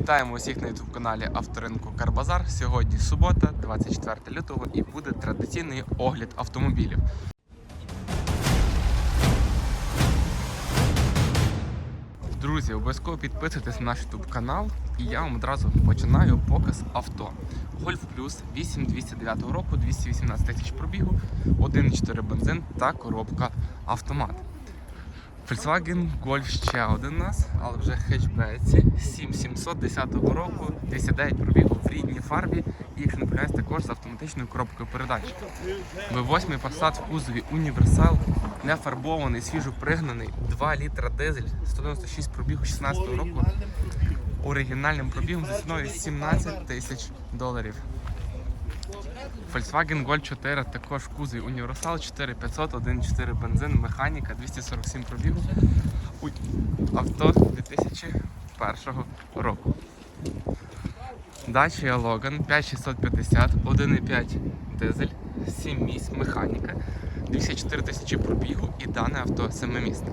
Вітаємо усіх на youtube каналі Авторинку Карбазар. Сьогодні субота, 24 лютого, і буде традиційний огляд автомобілів. Друзі, обов'язково підписуйтесь на наш YouTube канал, і я вам одразу починаю показ авто. Golf Plus 8209 року, 218 тисяч пробігу, 1.4 бензин та коробка автомат. Volkswagen Golf ще один у нас, але вже хетчбеці 7710 року, 209 пробігу в рідній фарбі і, якщо не помиляюсь, також з автоматичною коробкою передач. V8 Passat в кузові універсал, не фарбований, свіжо пригнаний, 2 літра дизель, 196 пробігу 16 року, оригінальним пробігом за ціною 17 тисяч доларів. Volkswagen Golf 4 також кузові універсал 4500, 1.4 бензин, механіка, 247 пробігу. Авто 2001 року. Dacia Logan 5650, 1.5 дизель, 7 місць, механіка, 204 тисячі пробігу і дане авто семимісне.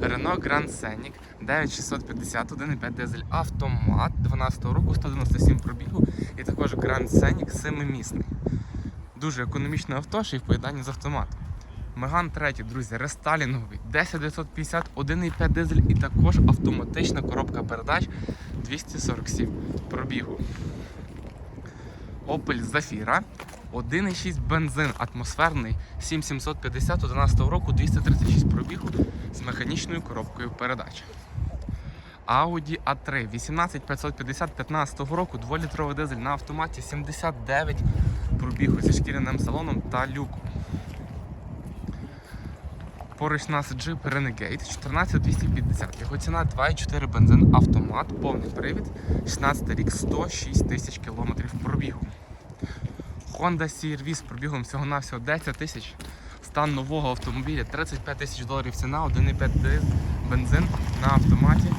Renault Grand Scenic 9650, 1.5 дизель автомат 12 року, 197 пробігу і також Grand Scenic 7-місний. Дуже економічне авто, ще й в поєднанні з автоматом. Меган 3, друзі, рестайлінговий, 10950, 1.5 дизель і також автоматична коробка передач 247 пробігу. Opel Zafira 1,6 бензин атмосферний 7750 11 року 236 пробігу з механічною коробкою передач. Audi A3 18550 15 року 2-літровий дизель на автоматі 79 пробігу зі шкіряним салоном та люком. Поруч нас Jeep Renegade 14250. Його ціна 2,4 бензин автомат, повний привід, 16 рік, 106 тисяч кілометрів пробігу. Honda CR-V з пробігом всього-навсього 10 тисяч. Стан нового автомобіля 35 тисяч доларів ціна, 1,5 диз- бензин на автоматі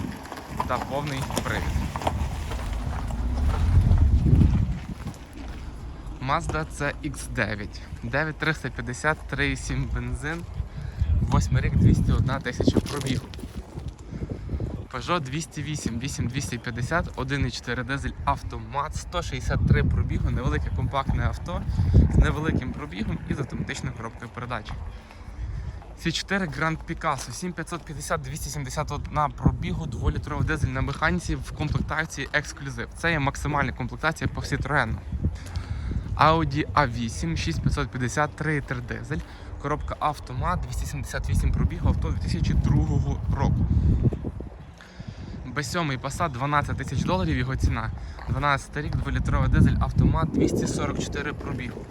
та повний привід. Mazda CX9 9350 3,7 бензин 8 рік 201 тисяча пробігу. Peugeot 208 8250 1,4 дизель автомат, 163 пробігу, невелике компактне авто з невеликим пробігом і з автоматичною коробкою передач. Ці 4 Grand Picasso 7550 271 пробігу, 2-літровий дизель на механіці в комплектації ексклюзив. Це є максимальна комплектація по Citroen. Audi A8 6550 3,3 дизель, коробка автомат 278 пробігу, авто 2002 року. B7 Passat 12 тисяч доларів його ціна. 12 рік, 2-літровий дизель, автомат 244 пробігу.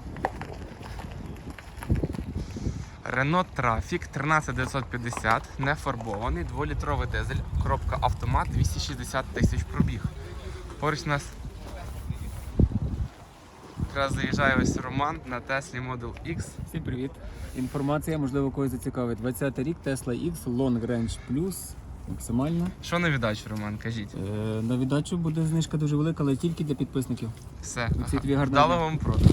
Renault Trafic 13950, не фарбований, 2-літровий дизель, коробка автомат 260 тисяч пробіг. Поруч у нас якраз заїжджає ось Роман на Теслі Model X. Всім привіт. Інформація, можливо, когось зацікавить. 20 рік Tesla X Long Range Plus. Максимально. Що на віддачу, Роман, кажіть? Е, на віддачу буде знижка дуже велика, але тільки для підписників. Все. Гарного Дало вам продано.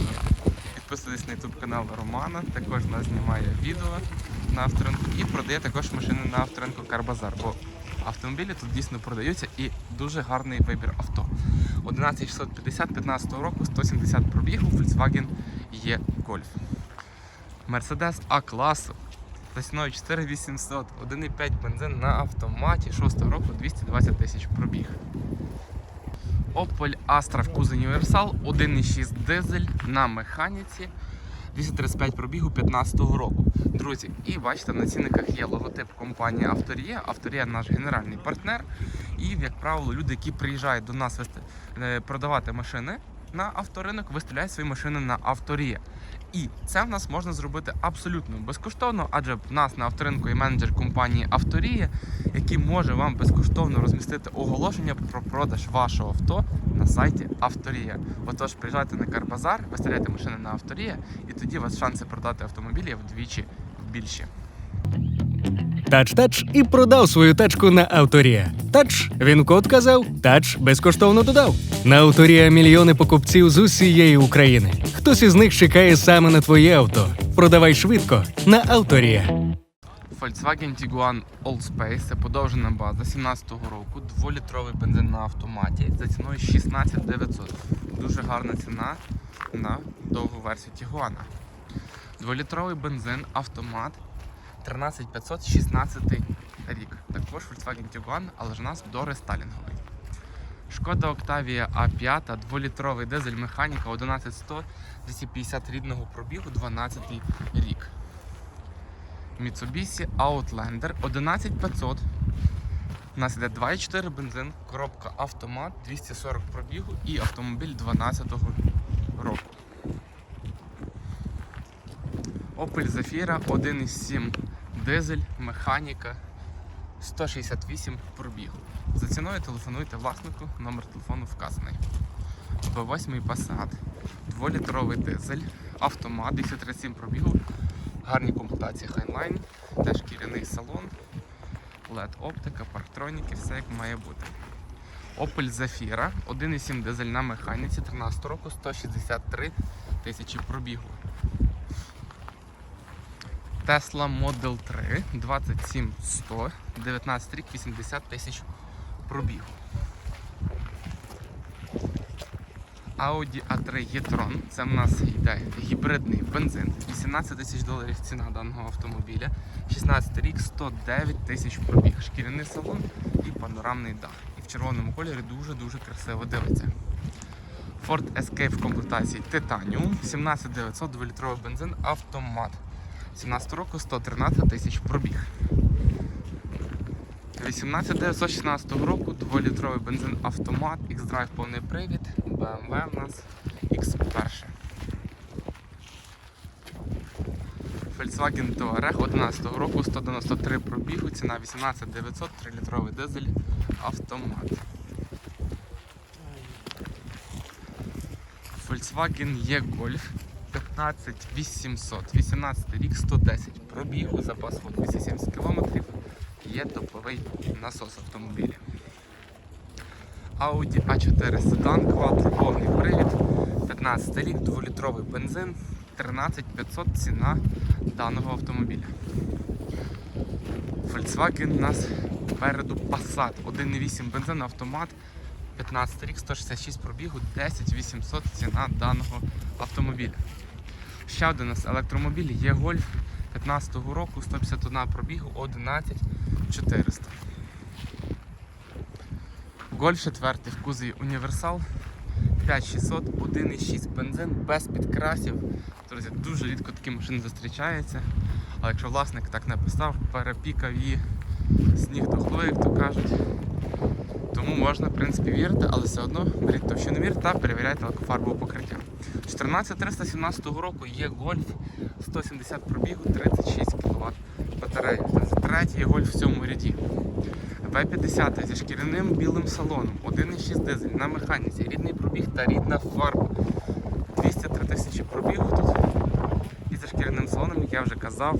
Підписуйтесь на YouTube канал Романа, також нас знімає відео на авторинку і продає також машини на авторинку Карбазар. Бо автомобілі тут дійсно продаються і дуже гарний вибір авто. 11650 15 року, 170 пробігу, Volkswagen є Golf. Mercedes А класу за 4800, 1,5 бензин на автоматі 6 року 220 тисяч пробіг. Opel Astra в кузові універсал, 1,6 дизель на механіці, 235 пробігу 2015 року. Друзі, і бачите, на цінниках є логотип компанії Авторія. Авторія наш генеральний партнер. І, як правило, люди, які приїжджають до нас е, продавати машини на авторинок, виставляють свої машини на авторія. І це в нас можна зробити абсолютно безкоштовно, адже в нас на авторинку є менеджер компанії Авторія, який може вам безкоштовно розмістити оголошення про продаж вашого авто на сайті Авторія. Отож, приїжджайте на Карбазар, виставляйте машини на Авторія, і тоді у вас шанси продати автомобілі вдвічі більші. Тач-тач і продав свою тачку на Авторія. Тач, він код казав, тач безкоштовно додав. На Авторія мільйони покупців з усієї України. Хтось із них чекає саме на твоє авто. Продавай швидко на Авторія. Volkswagen Tiguan Allspace, це подовжена база 17-го року, 2-літровий бензин на автоматі за ціною 16 900. Дуже гарна ціна на довгу версію Тігуана. 2-літровий бензин, автомат 13 500, 16 рік. Також Volkswagen Tiguan, але ж у нас дорестайлінговий. Шкода Octavia A5, 2-літровий дизель механіка 11100, 250 рідного пробігу, 12 рік. Mitsubishi Outlander 11500. У нас іде 2,4 бензин, коробка автомат, 240 пробігу і автомобіль 12-го року. Opel Zafira 1,7 дизель, механіка, 168 пробігу. За ціною телефонуйте власнику, номер телефону вказаний. B8 Passat, 2-літровий дизель, автомат, 237 пробігу, гарні комплектації Highline, теж шкіряний салон, LED оптика, парктроніки, все як має бути. Opel Zafira, 1,7 дизель на механіці, 13 року, 163 тисячі пробігу. Tesla Model 3, 27100, 19 рік, 80 тисяч пробігу. Audi A3 e-tron, це в нас йде гібридний бензин, 18 тисяч доларів ціна даного автомобіля, 16 рік, 109 тисяч пробіг, шкіряний салон і панорамний дах. І в червоному кольорі дуже-дуже красиво дивиться. Ford Escape в комплектації Titanium, 17900, 2-літровий бензин, автомат. 17 року 113 тисяч пробіг. 18916 року 2-літровий бензин автомат, X-Drive повний привід, BMW у нас X1. Volkswagen Touareg 11 року 193 пробігу, ціна 18900, 3-літровий дизель автомат. Volkswagen E-Golf 15800, 18 рік, 110 пробігу, запас ходу 270 км, є топовий насос автомобіля. Audi A4 седан, Quattro, повний привід, 15 рік, 2-літровий бензин, 13500 ціна даного автомобіля. Volkswagen у нас попереду Passat, 1,8 бензин, автомат, 15 рік, 166 пробігу, 10800 ціна даного автомобіля. Ще один нас електромобіль є Гольф 15-го року, 151 пробігу, 11400. Гольф 4 в кузові універсал 5600, 1,6 бензин без підкрасів. Друзі, дуже рідко такі машини зустрічаються. Але якщо власник так написав, перепікав її сніг до голови, як то кажуть. Тому можна, в принципі, вірити, але все одно беріть товщиномір та перевіряйте лакофарбове покриття. 14317 року є гольф 170 пробігу, 36 кВт батарея. Це третій гольф в цьому ряді. В50 зі шкіряним білим салоном, 1,6 дизель на механіці, рідний пробіг та рідна фарба. 203 тисячі пробігу тут. І за шкіряним салоном, як я вже казав,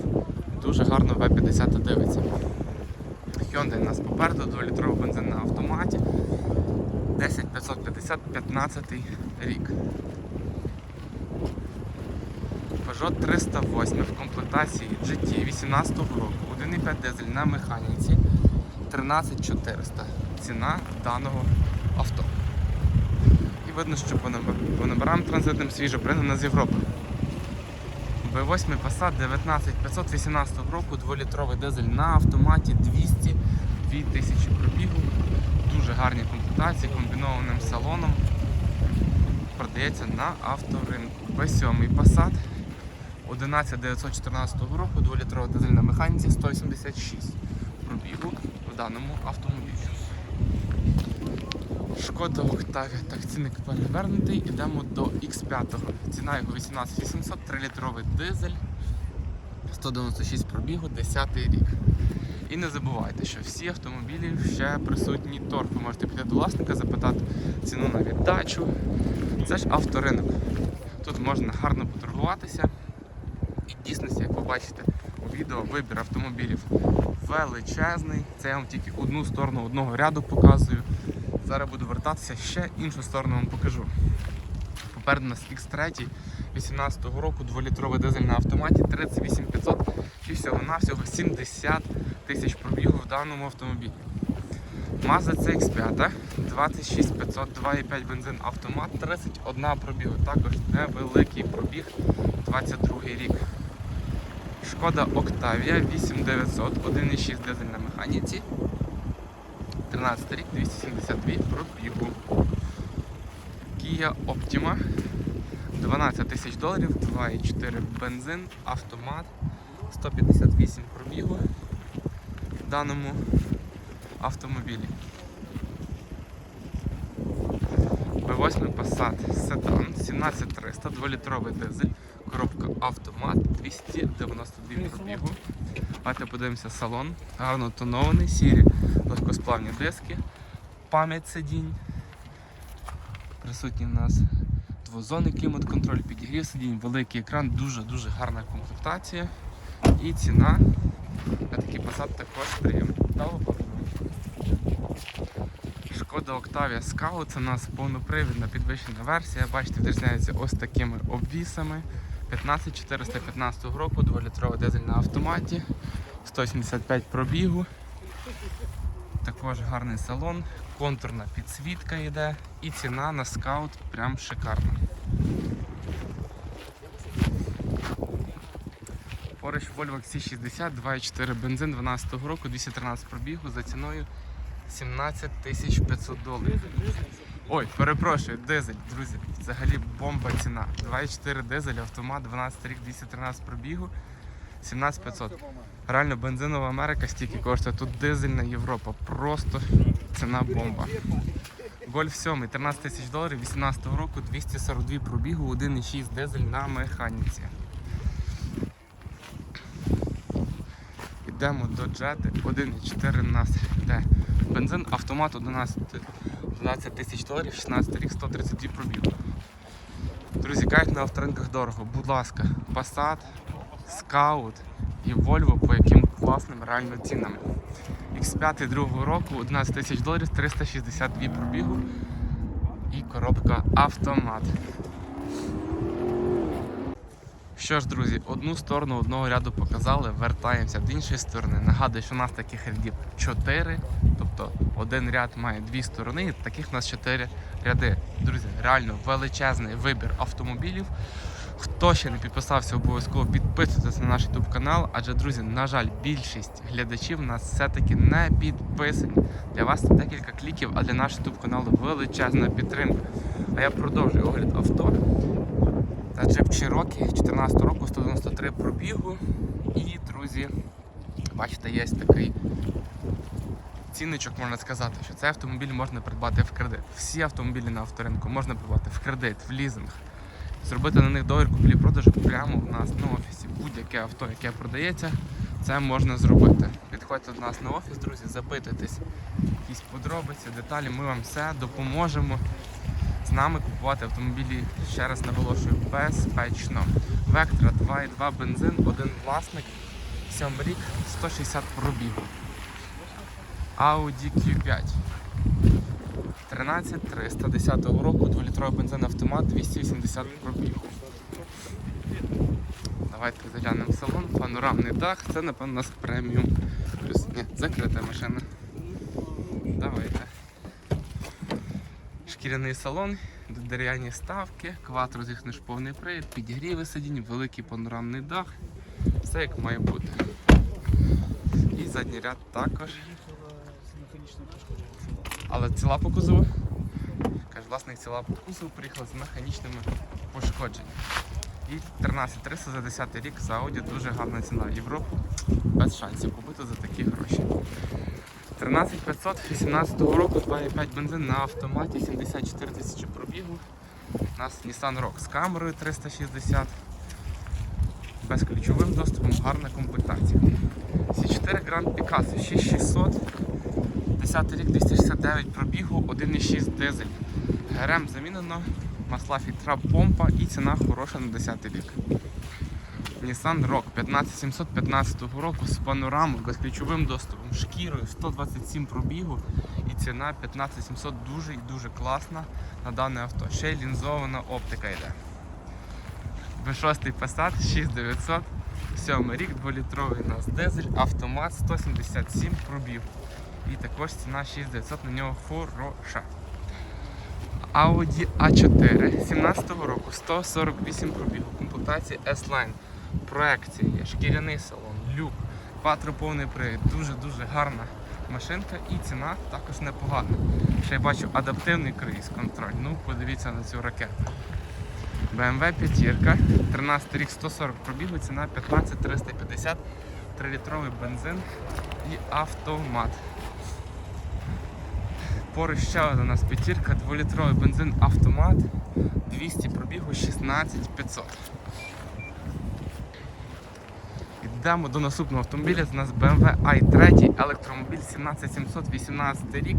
дуже гарно В50 дивиться. Hyundai у нас попереду 2-літровий бензин на автоматі. 10550, 15 рік. Peugeot 308 в комплектації GT 18 року, 1,5 дизель на механіці, 13400 ціна даного авто. І видно, що по номер- номерам транзитним свіжо пригнана з Європи. B8 Passat 19518 року, 2-літровий дизель на автоматі 202 тисячі пробігу. Дуже гарні комплектації, комбінованим салоном. Продається на авторинку. B7 Passat 11914 року, 2-літровий дизель на механіці 186 пробігу в даному автомобілі. Шкода Octavia, так цінник перевернутий. Ідемо до X5. Ціна його 18800, 3-літровий дизель, 196 пробігу, 10 рік. І не забувайте, що всі автомобілі ще присутній торг. Ви можете піти до власника, запитати ціну на віддачу. Це ж авторинок. Тут можна гарно поторгуватися. Дійсності, як ви бачите у відео, вибір автомобілів величезний. Це я вам тільки одну сторону одного ряду показую. Зараз буду вертатися, ще іншу сторону вам покажу. Попереду у нас X3 18 року, 2-літровий дизель на автоматі, 38 500 і всього-навсього 70 тисяч пробігу в даному автомобілі. Mazda CX5, 26 500, 2,5 бензин автомат, 31 пробігу, також невеликий пробіг, 22 рік. Шкода Octavia 8900, 1,6 дизель на механіці, 13 рік, 272 пробігу. Kia Optima 12 тисяч доларів, 2,4 бензин, автомат, 158 пробігу в даному автомобілі. B8 Passat Sedan 17300, 2-літровий дизель, коробка автомат, 292 пробігу. Давайте подивимося салон. Гарно тонований, сірі легкосплавні диски, пам'ять сидінь. Присутній в нас двозонний клімат-контроль, підігрів сидінь, великий екран, дуже-дуже гарна комплектація. І ціна на такий Passat також приємна. Шкода Octavia Scout, це у нас повнопривідна підвищена версія. Бачите, відрізняється ось такими обвісами. 15415 року, 2-літровий дизель на автоматі, 175 пробігу. Також гарний салон, контурна підсвітка йде і ціна на скаут прям шикарна. Поруч Volvo XC60, 2,4 бензин 12 року, 213 пробігу за ціною 17 500 доларів. Ой, перепрошую, дизель, друзі, взагалі бомба ціна. 2,4 дизель, автомат, 12 рік, 213 пробігу, 17 500. Реально бензинова Америка стільки коштує, тут дизельна Європа. Просто ціна бомба. Гольф 7, 13 тисяч доларів, 18 року, 242 пробігу, 1,6 дизель на механіці. Йдемо до джети 1,4 у нас йде бензин, автомат 11, 11 тисяч доларів, 16 рік, 132 пробіг. Друзі, кажуть на авторинках дорого. Будь ласка, Passat, Scout і Volvo по яким класним реально цінам. X5 другого року 11 тисяч доларів, 362 пробігу і коробка автомат. Що ж, друзі, одну сторону одного ряду показали, вертаємося до іншої сторони. Нагадую, що у нас таких рядів 4, тобто один ряд має дві сторони, і таких у нас 4 ряди. Друзі, реально величезний вибір автомобілів. Хто ще не підписався, обов'язково підписуйтесь на наш YouTube канал, адже, друзі, на жаль, більшість глядачів нас все-таки не підписані. Для вас це декілька кліків, а для нашого YouTube каналу величезна підтримка. А я продовжую огляд авто. Та Jeep Cherokee 14 року 193 пробігу. І, друзі, бачите, є такий цінничок, можна сказати, що цей автомобіль можна придбати в кредит. Всі автомобілі на авторинку можна придбати в кредит, в лізинг. Зробити на них договір куплі-продажу прямо в нас на офісі. Будь-яке авто, яке продається, це можна зробити. Підходьте до нас на офіс, друзі, запитуйтесь якісь подробиці, деталі. Ми вам все допоможемо з нами купувати автомобілі, ще раз наголошую, безпечно. Вектора 2,2 бензин, один власник, 7 рік, 160 пробігу. Audi Q5. 13310 року, 2-літровий бензин автомат, 280 пробігу. Давайте заглянемо в салон, панорамний дах, це напевно у нас преміум. Плюс ні, закрита машина. Давайте. Шкіряний салон, дерев'яні ставки, квад розіхнеш повний привід, підігріви сидінь, великий панорамний дах. Все як має бути. І задній ряд також. Але ціла по кузову. Каже, власник ціла по кузову приїхала з механічними пошкодженнями. І 13300 за 10 рік за Audi дуже гарна ціна. в Європу без шансів купити за такі гроші. 13500 18 року 2,5 бензин на автоматі 74 тисячі пробігу. У нас Nissan Rogue з камерою 360. Безключовим доступом, гарна комплектація. C4 Grand Picasso 6600. 10 рік 269 пробігу, 1,6 дизель. ГРМ замінено, масла фільтра помпа і ціна хороша на 10 рік. Nissan Rogue 15715 року з панорамою, безключовим доступом, шкірою, 127 пробігу і ціна 15700 дуже і дуже класна на дане авто. Ще й лінзована оптика йде. B6 Passat 6900, 7 рік, 2-літровий у нас дизель, автомат 177 пробіг. І також ціна 6900 на нього хороша. Audi A4 17 року 148 пробігу, комплектація S-Line, проекція, шкіряний салон, люк, повний привід, дуже-дуже гарна машинка і ціна також непогана. Ще я бачу адаптивний круїз контроль. Ну, подивіться на цю ракету. BMW 5, 13 рік 140 пробігу, ціна 15 350, 3-літровий бензин і автомат. Поруч ще одна у нас п'ятірка, 2-літровий бензин автомат, 200 пробігу, 16 500. Йдемо до наступного автомобіля. Це у нас BMW i3, електромобіль 17718 рік,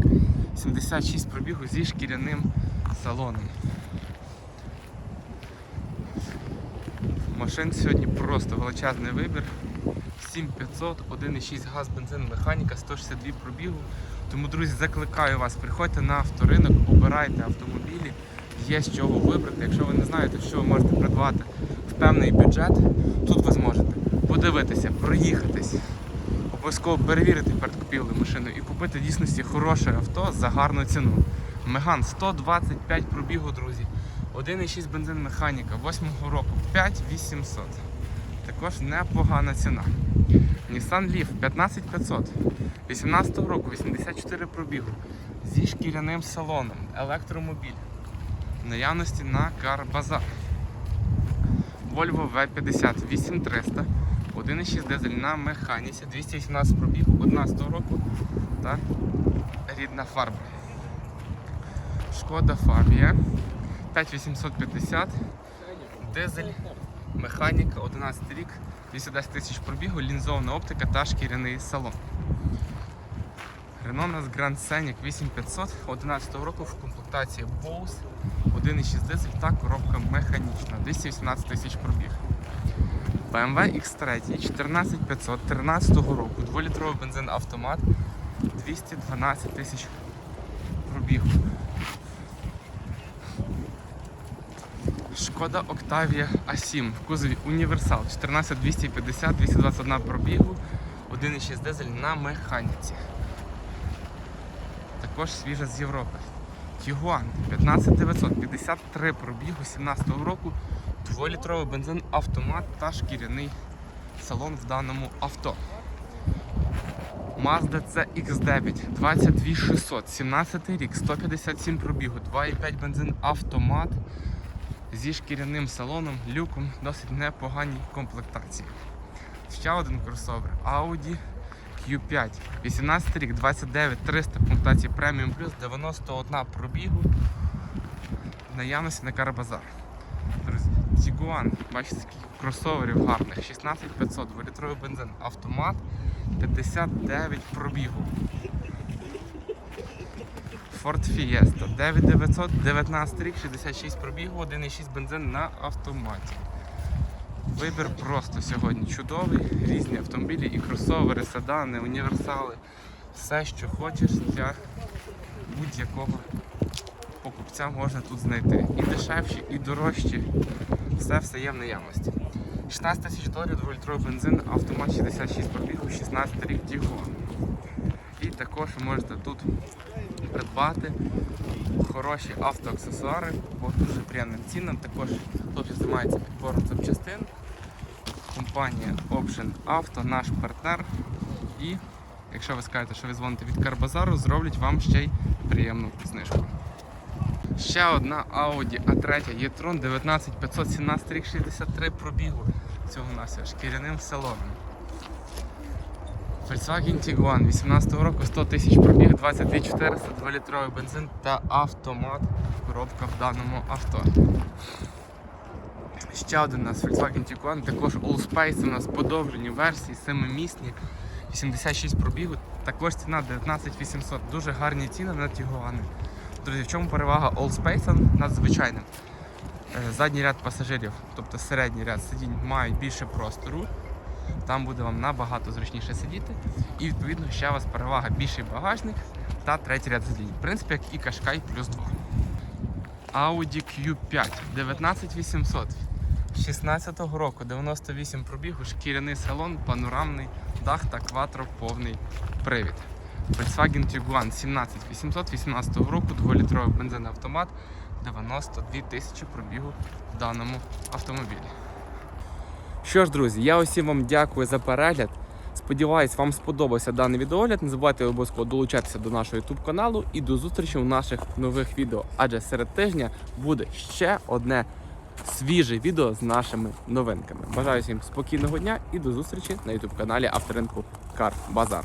76 пробігу зі шкіряним салоном. Машин сьогодні просто величезний вибір. 7500, 1,6 газ, бензин, механіка, 162 пробігу. Тому, друзі, закликаю вас, приходьте на авторинок, обирайте автомобілі, є з чого вибрати. Якщо ви не знаєте, що ви можете придбати в певний бюджет, тут ви зможете подивитися, проїхатись, обов'язково перевірити перед купівлею машини і купити дійсності хороше авто за гарну ціну. Меган 125 пробігу, друзі. 1,6 бензин механіка 8-го року 5800. Також непогана ціна. Nissan Leaf 15500. 18 року 84 пробігу. Зі шкіряним салоном. Електромобіль. В наявності на Карбазар. Volvo V50 8300. 1,6 дизель на механіці. 218 пробігу 11 року та рідна фарба. Шкода Фабія 5850. Дизель, механіка, 11 рік, 210 тисяч пробігу, лінзована оптика та шкіряний салон. У нас Grand Scenic 8500 11 року в комплектації Bose, 1,6 дизель та коробка механічна, 218 тисяч пробіг. BMW X3 14500 13 року, 2-літровий бензин автомат, 212 тисяч пробігу. Шкода Octavia A7 в кузові Універсал 14250 221 пробігу, 1,6 дизель на механіці. Також свіжа з Європи. Tiguan 15900 53 пробігу 17 року, 2-літровий бензин автомат та шкіряний салон в даному авто. Mazda CX9 22600 17 рік, 157 пробігу, 2,5 бензин автомат зі шкіряним салоном, люком, досить непоганій комплектації. Ще один кросовер Audi Q5. 18 рік, 29 300 комплектації Premium Plus, 91 пробігу. Наявності на Карбазар. Tiguan, бачите, таких кросоверів гарних. 16500, 2-літровий бензин, автомат, 59 пробігу. Ford Fiesta 9900, 19 рік, 66 пробігу, 1,6 бензин на автоматі. Вибір просто сьогодні чудовий. Різні автомобілі, і кросовери, седани, універсали. Все, що хочеш для будь-якого покупця можна тут знайти. І дешевші, і дорожчі. Все все є в наявності. 16 тисяч доларів, 2-літровий бензин, автомат 66 пробігу, 16 рік Tiguan. І також ви можете тут придбати хороші автоаксесуари по дуже приємним цінам. Також хлопці займається підбором запчастин. Компанія Option Auto, наш партнер. І якщо ви скажете, що ви дзвоните від Карбазару, зроблять вам ще й приємну знижку. Ще одна Audi A3 e-tron 19517 рік 63 пробігу цього нас шкіряним салоном. Volkswagen Tiguan 18 року 100 тисяч пробіг, 22400, 2-літровий бензин та автомат. Коробка в даному авто. Ще один у нас Volkswagen Tiguan, також Allspace у нас подовжені версії, 7-місні, 86 пробігу, також ціна 19800. Дуже гарні ціни на Tiguan. Друзі, в чому перевага Allspace над звичайним? Е, Задній ряд пасажирів, тобто середній ряд сидінь, мають більше простору. Там буде вам набагато зручніше сидіти. І відповідно ще у вас перевага більший багажник та третій ряд сидінь. В принципі, як і Qashqai плюс 2. Audi Q5 19800. 16-го року, 98 пробігу, шкіряний салон, панорамний, дах та кватро повний привід. Volkswagen Tiguan 17800 18 року, 2-літровий бензинний автомат, 92 тисячі пробігу в даному автомобілі. Що ж, друзі, я усім вам дякую за перегляд. Сподіваюсь, вам сподобався даний відеогляд. Не забувайте обов'язково долучатися до нашого YouTube каналу і до зустрічі в наших нових відео. Адже серед тижня буде ще одне свіже відео з нашими новинками. Бажаю всім спокійного дня і до зустрічі на YouTube каналі авторинку Кар Базар.